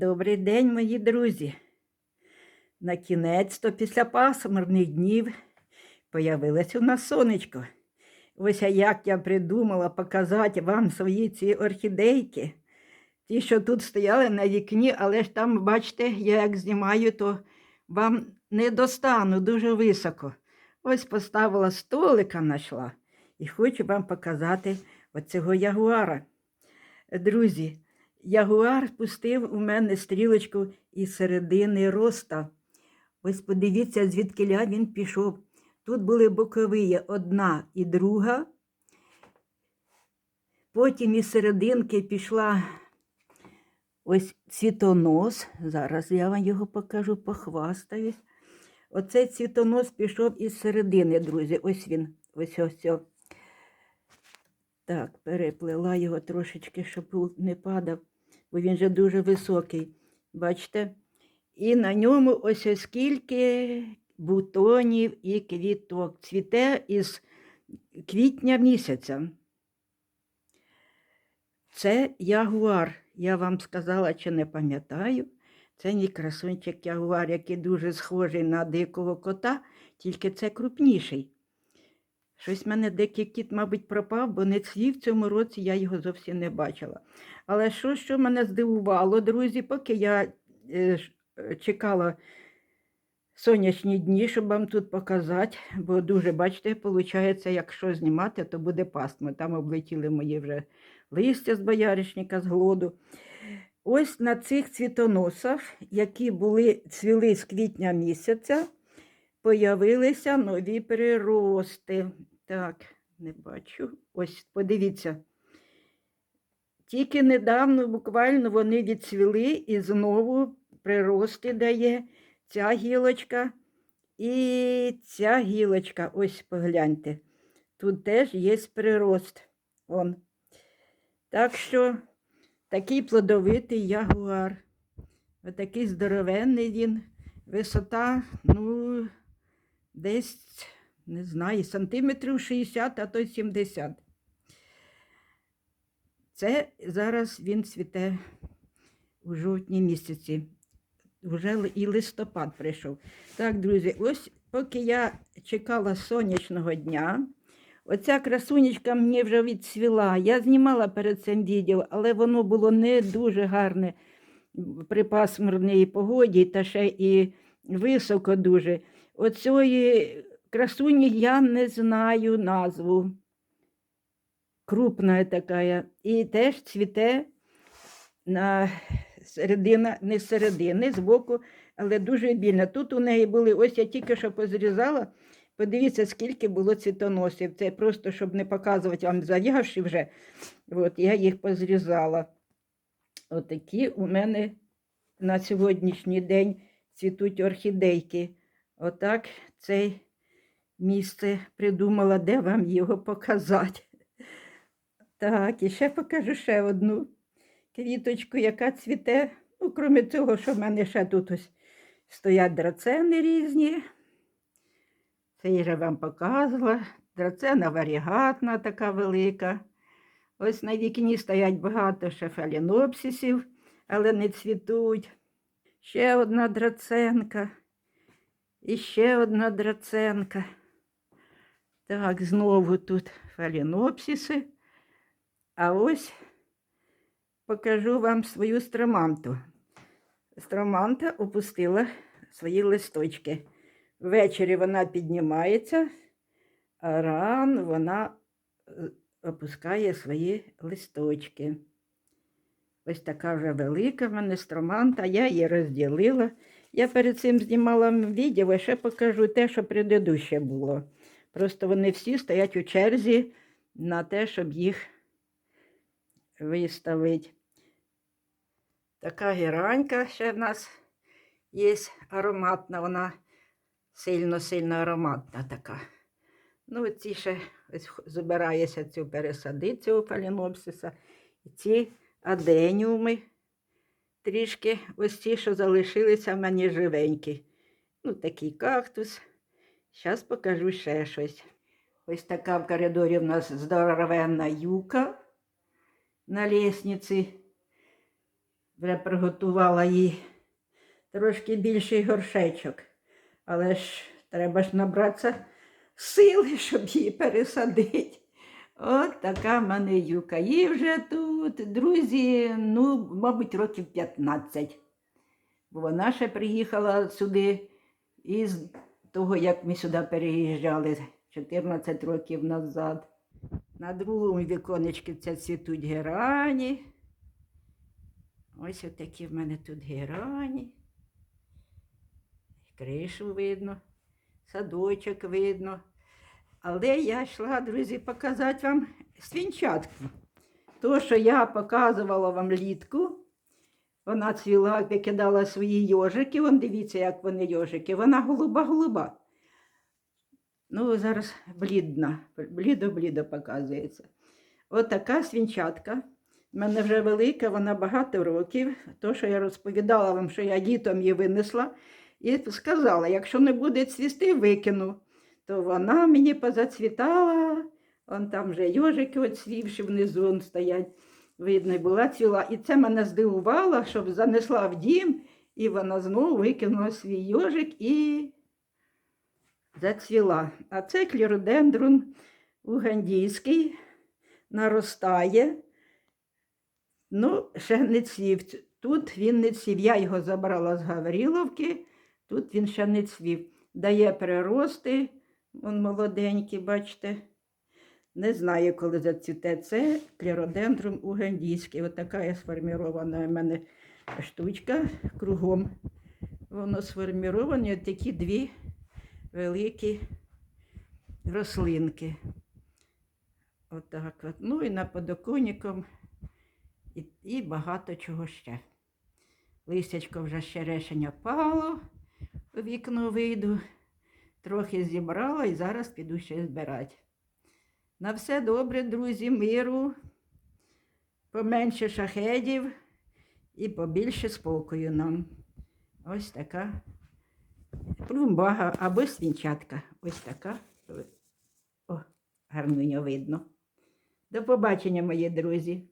Добрий день, мої друзі. На кінець то після пасмурних днів появилось у нас сонечко. Ось як я придумала показати вам свої ці орхідейки. Ті, що тут стояли на вікні, але ж там, бачите, я як знімаю, то вам не достану дуже високо. Ось поставила столика знайшла і хочу вам показати оцього ягуара. Друзі, ягуар пустив у мене стрілочку із середини роста. Ось подивіться, звідкиля він пішов. Тут були бокові одна і друга. Потім із серединки пішла ось цвітонос. Зараз я вам його покажу, похвастаюсь. Оцей цвітонос пішов із середини, друзі. Ось він. Ось ось. ось. Так, переплела його трошечки, щоб не падав, бо він же дуже високий. Бачите? І на ньому ось ось скільки бутонів і квіток. Цвіте із квітня місяця. Це ягуар. Я вам сказала, чи не пам'ятаю. Це мій красунчик ягуар, який дуже схожий на дикого кота, тільки це крупніший. Щось в мене дикий кіт, мабуть, пропав, бо не цвів в цьому році я його зовсім не бачила. Але що, що мене здивувало, друзі, поки я е, е, чекала сонячні дні, щоб вам тут показати, бо дуже, бачите, виходить, якщо знімати, то буде пастмо. Там облетіли мої вже листя з бояришника, з глоду. Ось на цих цвітоносах, які були цвіли з квітня місяця, появилися нові прирости. Так, не бачу. Ось, подивіться. Тільки недавно, буквально, вони відцвіли і знову прирости дає ця гілочка і ця гілочка. Ось погляньте. Тут теж є прирост. Вон. Так що такий плодовитий ягуар. Отакий здоровенний він. Висота, ну, десь, не знаю, сантиметрів 60, а то й 70. Це зараз він цвіте у жовтні місяці. Вже і листопад прийшов. Так, друзі, ось поки я чекала сонячного дня, оця красунечка мені вже відцвіла. Я знімала перед цим відео, але воно було не дуже гарне при пасмурній погоді, та ще і високо дуже. Оцієї красуні я не знаю назву. Крупна така. І теж цвіте на середина, не з середини, збоку, але дуже більно. Тут у неї були, ось я тільки що позрізала. Подивіться, скільки було цвітоносів. Це просто, щоб не показувати вам зав'явши вже. От, я їх позрізала. Отакі у мене на сьогоднішній день цвітуть орхідейки. Отак це місце придумала, де вам його показати. Так, і ще покажу ще одну квіточку, яка цвіте. Ну, крім цього, що в мене ще тут ось стоять драцени різні. Це я вже вам показувала. Драцена варігатна така велика. Ось на вікні стоять багато ще фалінопсисів, але не цвітуть. Ще одна драценка. І ще одна драценка. Так, знову тут фалінопсиси. А ось покажу вам свою строманту. Строманта опустила свої листочки. Ввечері вона піднімається, а рано вона е, опускає свої листочки. Ось така вже велика в мене строманта, я її розділила. Я перед цим знімала відео, ще покажу те, що предыдуще було. Просто вони всі стоять у черзі на те, щоб їх виставити. Така геранька ще в нас є ароматна, вона сильно-сильно ароматна така. Ну, ці ще збирається цю пересадити, цього фалінопсиса. І ці аденіуми трішки, ось ці, що залишилися в мене живенькі. Ну, такий кактус. Зараз покажу ще щось. Ось така в коридорі в нас здоровенна юка на лестниці. Вже приготувала їй трошки більший горшечок. Але ж треба ж набратися сили, щоб її пересадити. От така в мене юка. Їй вже тут, друзі, ну, мабуть, років 15. Бо вона ще приїхала сюди із того, як ми сюди переїжджали 14 років назад. На другому віконечку це цвітуть герані. Ось такі в мене тут герані. Кришу видно, садочок видно. Але я йшла, друзі, показати вам свінчатку. То, що я показувала вам літку, вона цвіла, викидала свої йожики. Вон дивіться, як вони йожики. Вона голуба-голуба. Ну, зараз блідна, блідо-блідо показується. От така свінчатка. У мене вже велика, вона багато років. То, що я розповідала вам, що я дітом її винесла, і сказала, якщо не буде цвісти, викину. То вона мені позацвітала, он там вже йожики оцвівши внизу стоять. Видно, була ціла. І це мене здивувало, щоб занесла в дім, і вона знову викинула свій йожик і зацвіла. А це кліродендрон угандійський, наростає. Ну, ще не цвів. Тут він не цвів. Я його забрала з Гавриловки, тут він ще не цвів. Дає перерости, він молоденький, бачите. Не знаю, коли зацвіте. Це кліродендрум угандійський. Ось така є сформірована у мене штучка кругом. Воно сформіровані такі дві великі рослинки. Отак от. Ну і на подоконником і, і багато чого ще. Листячко вже ще решення пало, у вікно вийду, трохи зібрала і зараз піду ще збирати. На все добре, друзі, миру, поменше шахедів і побільше спокою нам. Ось така плюмбага або свінчатка. Ось така. О, гарно видно. До побачення, мої друзі.